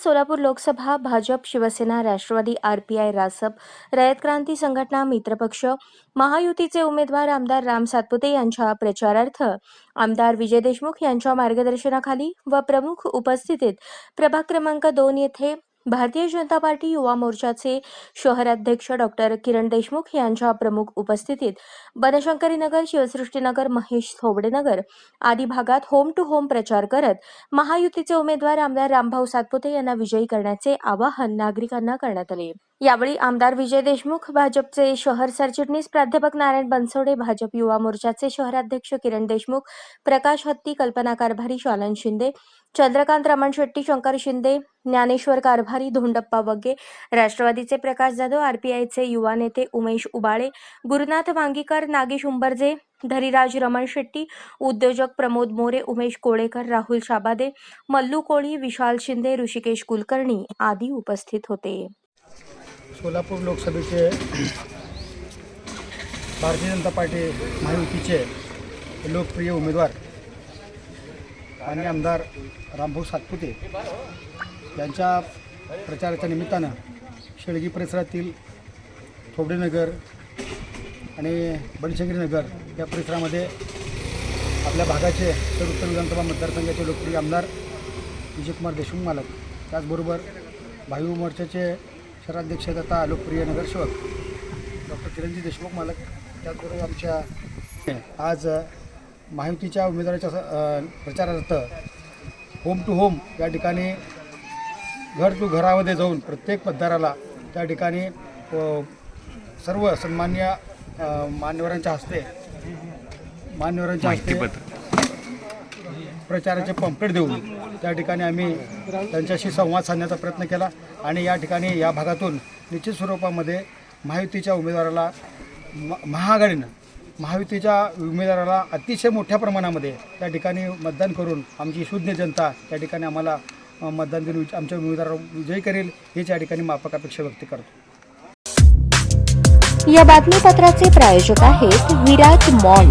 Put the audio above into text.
Solapur Lok Sabha Bhajap Shiv Sena Rashtrawadi RPI Rasap Rayat Kranti Sanghatana मित्रपक्ष महायुतीचे उमेदवार आमदार राम सातपुते यांच्या प्रचारार्थ आमदार विजय देशमुख यांच्या मार्गदर्शनाखाली व प्रमुख उपस्थितीत प्रभाग क्रमांक दोन येथे भारतीय जनता पार्टी युवा मोर्चाचे शहराध्यक्ष डॉक्टर किरण देशमुख यांच्या प्रमुख उपस्थितीत बनशंकरी नगर शिवसृष्टीनगर महेश थोबडेनगर आदी भागात होम टू होम प्रचार करत महायुतीचे उमेदवार आमदार रामभाऊ सातपुते यांना विजयी करण्याचे आवाहन नागरिकांना करण्यात आले. यावेळी आमदार विजय देशमुख भाजपचे शहर सरचिटणीस प्राध्यापक नारायण बनसोडे भाजप युवा मोर्चाचे शहराध्यक्ष किरण देशमुख प्रकाश हत्ती कल्पना कारभारी शालन शिंदे चंद्रकांत रमण शेट्टी शंकर शिंदे ज्ञानेश्वर कारभारी धोंडप्पा वग्गे राष्ट्रवादीचे प्रकाश जाधव आरपीआयचे युवा नेते उमेश उबाळे गुरुनाथ वांगीकर नागेश उंबरजे धरीराज रमण शेट्टी उद्योजक प्रमोद मोरे उमेश कोळेकर राहुल शाबादे मल्लू कोळी विशाल शिंदे ऋषिकेश कुलकर्णी आदी उपस्थित होते. सोलापूर लोकसभेचे भारतीय जनता पार्टी महायुतीचे लोकप्रिय उमेदवार आणि आमदार रामभाऊ सातपुते यांच्या प्रचाराच्या निमित्तानं शेळगी परिसरातील थोबडेनगर आणि बनशंकरीनगर या परिसरामध्ये आपल्या भागाचे तर उत्तर विधानसभा मतदारसंघाचे लोकप्रिय आमदार विजयकुमार देशमुख मालक त्याचबरोबर भाई मोर्चाचे शहराध्यक्ष तथा लोकप्रिय नगरसेवक डॉक्टर किरणजी देशमुख मालक त्याचबरोबर आमच्या आज महायुतीच्या उमेदवाराच्या प्रचारार्थ होम टू होम या ठिकाणी घर टू घरामध्ये जाऊन प्रत्येक मतदाराला त्या ठिकाणी सर्व सन्मान्य मान्यवरांच्या हस्ते मान्यवरांच्या हस्ते प्रचाराचे पंपलेट देऊन त्या ठिकाणी आम्ही त्यांच्याशी संवाद साधण्याचा प्रयत्न केला आणि या ठिकाणी या भागातून निश्चित स्वरूपामध्ये महायुतीच्या उमेदवाराला म महाआघाडीनं महायुतीच्या उमेदवाराला अतिशय मोठ्या प्रमाणामध्ये त्या ठिकाणी मतदान करून आमची शून्य जनता त्या ठिकाणी आम्हाला मतदान देऊन आमच्या उमेदवार विजयी करेल हेच या ठिकाणी माफक अपेक्षा व्यक्त करतो. या बातमीपत्राचे प्रायोजक आहेत विराज मॉल